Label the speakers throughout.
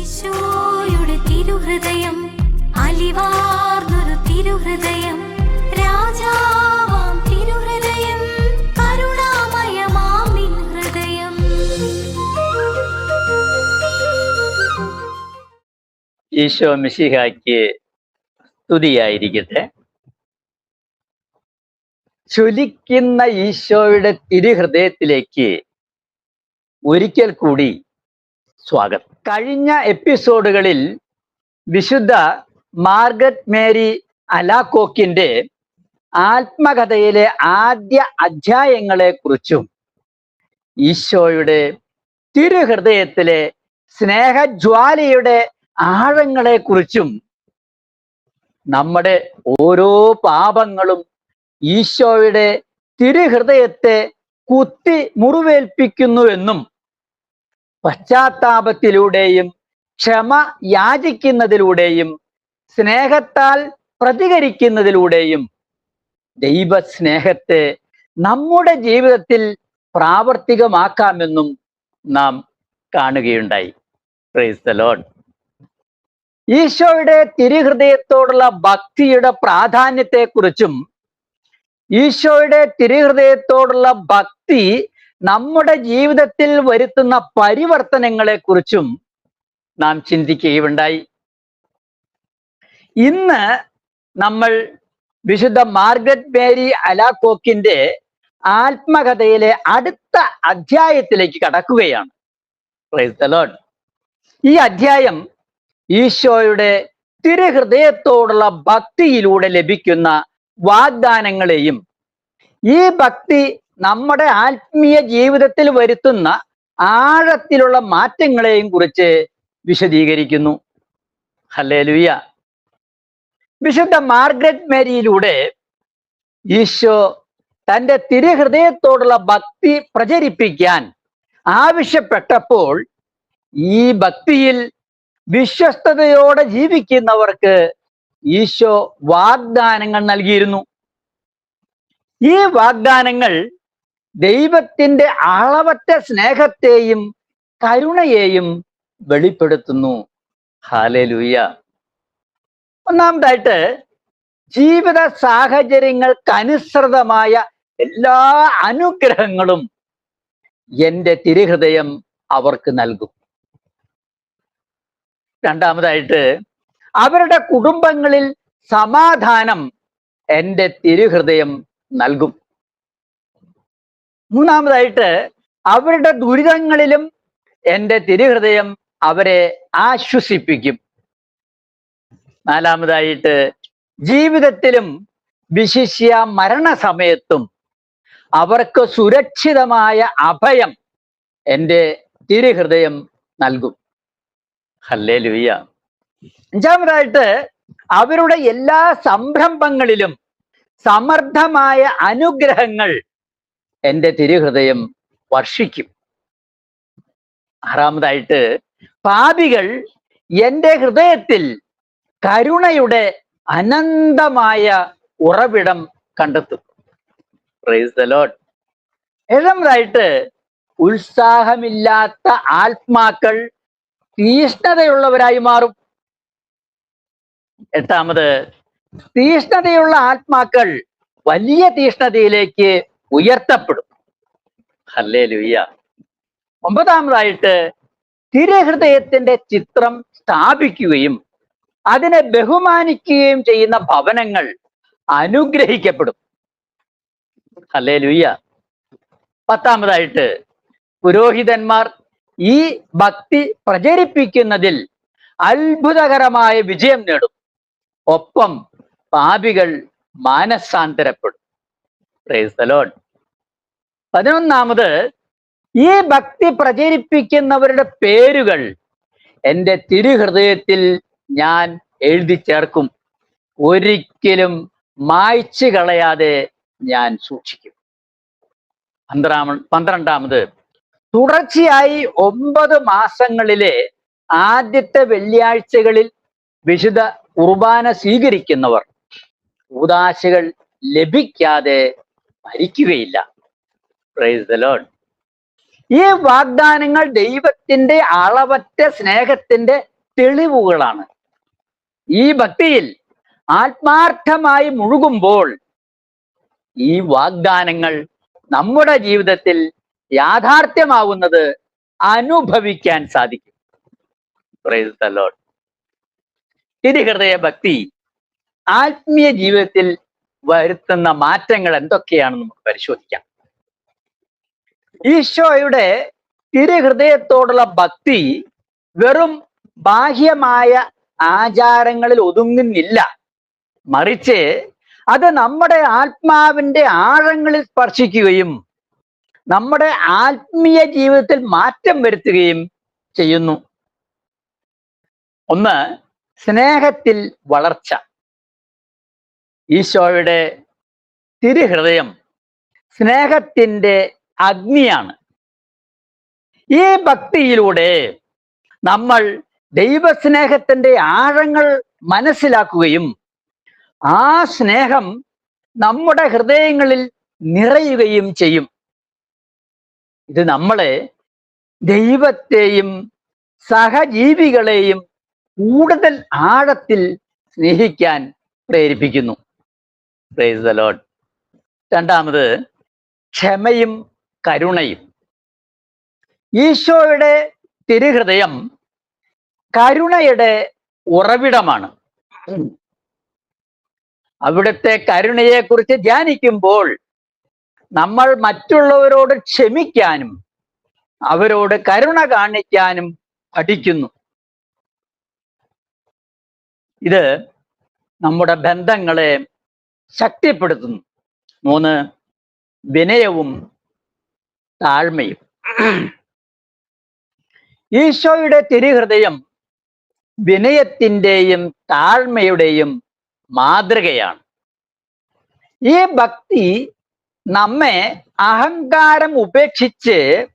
Speaker 1: ഈശോയുടെ തിരുഹൃദയം അലിവാർന്നൊരു തിരുഹൃദയം. രാജാവാം തിരുഹൃദയം കരുണാമയമാം നിൻ ഹൃദയം
Speaker 2: ഈശോ മിശിഹായ്ക്ക് സ്തുതിയായിരിക്കട്ടെ. ചൊലിക്കുന്ന ഈശോയുടെ തിരുഹൃദയത്തിലേക്ക് ഒരിക്കൽ കൂടി സ്വാഗതം. കഴിഞ്ഞ എപ്പിസോഡുകളിൽ വിശുദ്ധ മാർഗറ്റ് മേരി അലാക്കോക്കിന്റെ ആത്മകഥയിലെ ആദ്യ അധ്യായങ്ങളെ കുറിച്ചും ഈശോയുടെ തിരുഹൃദയത്തിലെ സ്നേഹജ്വാലയുടെ ആഴങ്ങളെ കുറിച്ചും നമ്മുടെ ഓരോ പാപങ്ങളും ഈശോയുടെ തിരുഹൃദയത്തെ കുത്തി മുറിവേൽപ്പിക്കുന്നുവെന്നും പശ്ചാത്താപത്തിലൂടെയും ക്ഷമ യാചിക്കുന്നതിലൂടെയും സ്നേഹത്താൽ പ്രതികരിക്കുന്നതിലൂടെയും ദൈവസ്നേഹത്തെ നമ്മുടെ ജീവിതത്തിൽ പ്രാവർത്തികമാക്കാമെന്നും നാം കാണുകയുണ്ടായി. ലോഡ് ഈശോയുടെ തിരുഹൃദയത്തോടുള്ള ഭക്തിയുടെ പ്രാധാന്യത്തെക്കുറിച്ചും ഈശോയുടെ തിരുഹൃദയത്തോടുള്ള ഭക്തി നമ്മുടെ ജീവിതത്തിൽ വരുത്തുന്ന പരിവർത്തനങ്ങളെ കുറിച്ചും നാം ചിന്തിക്കുകയുണ്ടായി ഇന്ന് നമ്മൾ വിശുദ്ധ മാർഗറ്റ് മേരി അലാക്കോക്കിന്റെ ആത്മകഥയിലെ അടുത്ത അധ്യായത്തിലേക്ക് കടക്കുകയാണ്. ഈ അധ്യായം ഈശോയുടെ തിരുഹൃദയത്തോടുള്ള ഭക്തിയിലൂടെ ലഭിക്കുന്ന വാഗ്ദാനങ്ങളെയും ഈ ഭക്തി നമ്മുടെ ആത്മീയ ജീവിതത്തിൽ വരുത്തുന്ന ആഴത്തിലുള്ള മാറ്റങ്ങളെയും കുറിച്ച് വിശദീകരിക്കുന്നു. ഹല്ലേലൂയ. വിശുദ്ധ മാർഗ്രറ്റ് മേരിയിലൂടെ ഈശോ തന്റെ തിരുഹൃദയത്തോടുള്ള ഭക്തി പ്രചരിപ്പിക്കാൻ ആവശ്യപ്പെട്ടപ്പോൾ ഈ ഭക്തിയിൽ വിശ്വസ്തയോടെ ജീവിക്കുന്നവർക്ക് ഈശോ വാഗ്ദാനങ്ങൾ നൽകിയിരുന്നു. ഈ വാഗ്ദാനങ്ങൾ ദൈവത്തിന്റെ അളവറ്റ സ്നേഹത്തെയും കരുണയെയും വെളിപ്പെടുത്തുന്നു. ഹാലലൂയ ഒന്നാമതായിട്ട് ജീവിത സാഹചര്യങ്ങൾക്കനുസൃതമായ എല്ലാ അനുഗ്രഹങ്ങളും എന്റെ തിരുഹൃദയം അവർക്ക് നൽകും. രണ്ടാമതായിട്ട് അവരുടെ കുടുംബങ്ങളിൽ സമാധാനം എന്റെ തിരുഹൃദയം നൽകും. മൂന്നാമതായിട്ട് അവരുടെ ദുരിതങ്ങളിലും എന്റെ തിരുഹൃദയം അവരെ ആശ്വസിപ്പിക്കും. നാലാമതായിട്ട് ജീവിതത്തിലും വിശിഷ്യ മരണസമയത്തും അവർക്ക് സുരക്ഷിതമായ അഭയം എന്റെ തിരുഹൃദയം നൽകും. ഹല്ലേ ലുയ്യ അഞ്ചാമതായിട്ട് അവരുടെ എല്ലാ സംരംഭങ്ങളിലും സമർത്ഥമായ അനുഗ്രഹങ്ങൾ എന്റെ തിരുഹൃദയം വർഷിക്കും. ആറാമതായിട്ട് പാപികൾ എന്റെ ഹൃദയത്തിൽ കരുണയുടെ അനന്തമായ ഉറവിടം കണ്ടെത്തും. പ്രൈസ് ദ ലോഡ് ഏഴാമതായിട്ട് ഉത്സാഹമില്ലാത്ത ആത്മാക്കൾ തീഷ്ണതയുള്ളവരായി മാറും. എട്ടാമത് തീഷ്ണതയുള്ള ആത്മാക്കൾ വലിയ തീഷ്ണതയിലേക്ക് ഉയർത്തപ്പെടും. അല്ലേ ലുയ്യ ഒമ്പതാമതായിട്ട് തിരഹൃദയത്തിന്റെ ചിത്രം സ്ഥാപിക്കുകയും അതിനെ ബഹുമാനിക്കുകയും ചെയ്യുന്ന ഭവനങ്ങൾ അനുഗ്രഹിക്കപ്പെടും. അല്ലേ ലുയ്യ പത്താമതായിട്ട് പുരോഹിതന്മാർ ഈ ഭക്തി പ്രചരിപ്പിക്കുന്നതിൽ അത്ഭുതകരമായ വിജയം നേടും. ഒപ്പം പാപികൾ മാനസാന്തരപ്പെടും. പ്രൈസ് പതിനൊന്നാമത് ഈ ഭക്തി പ്രചരിപ്പിക്കുന്നവരുടെ പേരുകൾ എന്റെ തിരുഹൃദയത്തിൽ ഞാൻ എഴുതി ചേർക്കും. ഒരിക്കലും മായ്ച്ചു കളയാതെ ഞാൻ സൂക്ഷിക്കും. പന്ത്രണ്ടാമ പന്ത്രണ്ടാമത് തുടർച്ചയായി ഒമ്പത് മാസങ്ങളിലെ ആദ്യത്തെ വെള്ളിയാഴ്ചകളിൽ വിശുദ്ധ കുർബാന സ്വീകരിക്കുന്നവർ. ഉദാശകൾ ലഭിക്കാതെ മരിക്കുകയില്ല. ഈ വാഗ്ദാനങ്ങൾ ദൈവത്തിന്റെ അളവറ്റ സ്നേഹത്തിന്റെ തെളിവുകളാണ്. ഈ ഭക്തിയിൽ ആത്മാർത്ഥമായി മുഴുകുമ്പോൾ ഈ വാഗ്ദാനങ്ങൾ നമ്മുടെ ജീവിതത്തിൽ യാഥാർത്ഥ്യമാവുന്നത് അനുഭവിക്കാൻ സാധിക്കും. Praise the Lord. തിരുഹൃദയ ഭക്തി ആത്മീയ ജീവിതത്തിൽ വരുത്തുന്ന മാറ്റങ്ങൾ എന്തൊക്കെയാണെന്ന് നമുക്ക് പരിശോധിക്കാം. ഈശോയുടെ തിരുഹൃദയത്തോടുള്ള ഭക്തി വെറും ബാഹ്യമായ ആചാരങ്ങളിൽ ഒതുങ്ങുന്നില്ല. മറിച്ച് അത് നമ്മുടെ ആത്മാവിന്റെ ആഴങ്ങളിൽ സ്പർശിക്കുകയും നമ്മുടെ ആത്മീയ ജീവിതത്തിൽ മാറ്റം വരുത്തുകയും ചെയ്യുന്നു. ഒന്ന് സ്നേഹത്തിൽ വളർച്ച. ഈശോയുടെ തിരുഹൃദയം സ്നേഹത്തിന്റെ അഗ്നിയാണ്. ഈ ഭക്തിയിലൂടെ നമ്മൾ ദൈവസ്നേഹത്തിന്റെ ആഴങ്ങൾ മനസ്സിലാക്കുകയും ആ സ്നേഹം നമ്മുടെ ഹൃദയങ്ങളിൽ നിറയുകയും ചെയ്യും. ഇത് നമ്മളെ ദൈവത്തെയും സഹജീവികളെയും കൂടുതൽ ആഴത്തിൽ സ്നേഹിക്കാൻ പ്രേരിപ്പിക്കുന്നു. പ്രൈസ് ദ ലോഡ് രണ്ടാമത് ക്ഷമയും കരുണയും. ഈശോയുടെ തിരുഹൃദയം കരുണയുടെ ഉറവിടമാണ്. അവിടുത്തെ കരുണയെക്കുറിച്ച് ധ്യാനിക്കുമ്പോൾ നമ്മൾ മറ്റുള്ളവരോട് ക്ഷമിക്കാനും അവരോട് കരുണ കാണിക്കാനും പഠിക്കുന്നു. ഇത് നമ്മുടെ ബന്ധങ്ങളെ ശക്തിപ്പെടുത്തുന്നു. മൂന്ന് വിനയവും താഴ്മയും. ഈശോയുടെ തിരുഹൃദയം വിനയത്തിന്റെയും താഴ്മയുടെയും മാതൃകയാണ്. ഈ ഭക്തി നമ്മെ അഹങ്കാരം ഉപേക്ഷിച്ച്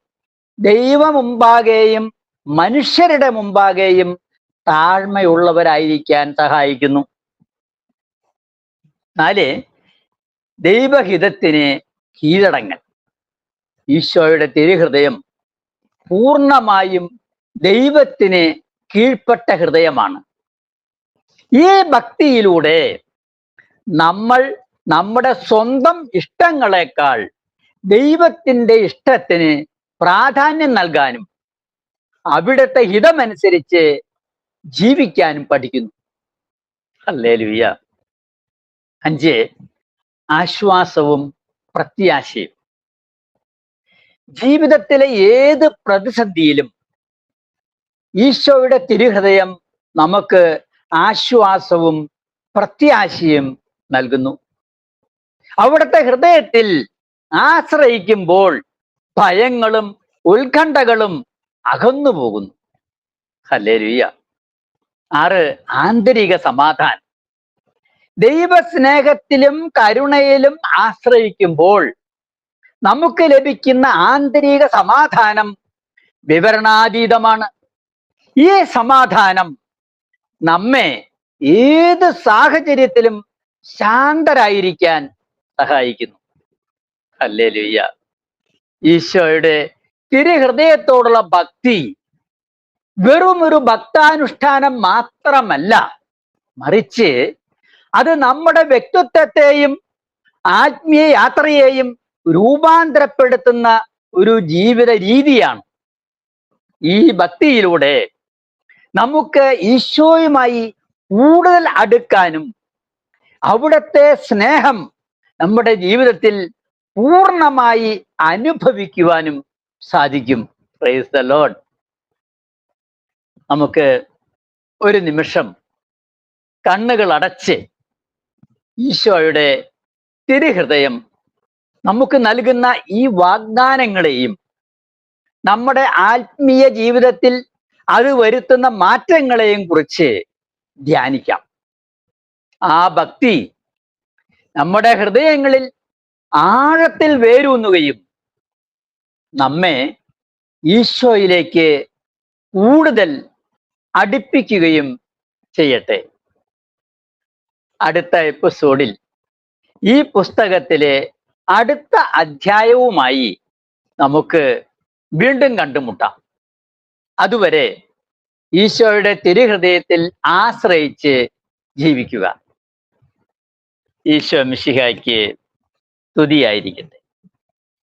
Speaker 2: ദൈവ മുമ്പാകെയും മനുഷ്യരുടെ മുമ്പാകെയും താഴ്മയുള്ളവരായിരിക്കാൻ സഹായിക്കുന്നു. നാല് ദൈവഹിതത്തിന് കീഴടങ്ങൽ. ഈശോയുടെ തിരുഹൃദയം പൂർണമായും ദൈവത്തിന് കീഴ്പ്പെട്ട ഹൃദയമാണ്. ഈ ഭക്തിയിലൂടെ നമ്മൾ നമ്മുടെ സ്വന്തം ഇഷ്ടങ്ങളെക്കാൾ ദൈവത്തിന്റെ ഇഷ്ടത്തിന് പ്രാധാന്യം നൽകാനും അവിടുത്തെ ഹിതമനുസരിച്ച് ജീവിക്കാനും പഠിക്കുന്നു. അല്ലേ ലുയ്യ അഞ്ച് ആശ്വാസവും പ്രത്യാശയും. ജീവിതത്തിലെ ഏത് പ്രതിസന്ധിയിലും ഈശോയുടെ തിരുഹൃദയം നമുക്ക് ആശ്വാസവും പ്രത്യാശയും നൽകുന്നു. അവിടുത്തെ ഹൃദയത്തിൽ ആശ്രയിക്കുമ്പോൾ ഭയങ്ങളും ഉത്കണ്ഠകളും അകന്നു പോകുന്നു ഹലേരുയ ആറ് ആന്തരിക സമാധാനം. ദൈവസ്നേഹത്തിലും കരുണയിലും ആശ്രയിക്കുമ്പോൾ നമുക്ക് ലഭിക്കുന്ന ആന്തരിക സമാധാനം വിവരണാതീതമാണ്. ഈ സമാധാനം നമ്മെ ഏത് സാഹചര്യത്തിലും ശാന്തരായിരിക്കാൻ സഹായിക്കുന്നു. അല്ലേ ലുയ്യ ഈശോയുടെ തിരുഹൃദയത്തോടുള്ള ഭക്തി വെറും ഒരു ഭക്താനുഷ്ഠാനം മാത്രമല്ല. മറിച്ച് അത് നമ്മുടെ വ്യക്തിത്വത്തെയും ആത്മീയ യാത്രയെയും രൂപാന്തരപ്പെടുത്തുന്ന ഒരു ജീവിത രീതിയാണ്. ഈ ഭക്തിയിലൂടെ നമുക്ക് ഈശോയുമായി കൂടുതൽ അടുക്കാനും അവിടുത്തെ സ്നേഹം നമ്മുടെ ജീവിതത്തിൽ പൂർണമായി അനുഭവിക്കുവാനും സാധിക്കും. പ്രൈസ് ദ ലോഡ് നമുക്ക് ഒരു നിമിഷം കണ്ണുകൾ അടച്ച് ഈശോയുടെ തിരുഹൃദയം നമുക്ക് നൽകുന്ന ഈ വാഗ്ദാനങ്ങളെയും നമ്മുടെ ആത്മീയ ജീവിതത്തിൽ അത് വരുത്തുന്ന മാറ്റങ്ങളെയും കുറിച്ച് ധ്യാനിക്കാം. ആ ഭക്തി നമ്മുടെ ഹൃദയങ്ങളിൽ ആഴത്തിൽ വേരൂന്നുകയും നമ്മെ ഈശോയിലേക്ക് കൂടുതൽ അടുപ്പിക്കുകയും ചെയ്യട്ടെ. അടുത്ത എപ്പിസോഡിൽ ഈ പുസ്തകത്തിലെ അടുത്ത അധ്യായവുമായി നമുക്ക് വീണ്ടും കണ്ടുമുട്ടാം. അതുവരെ ഈശോയുടെ തിരുഹൃദയത്തിൽ ആശ്രയിച്ച് ജീവിക്കുക. ഈശോ മിശിഹായ്ക്ക് സ്തുതിയായിരിക്കട്ടെ.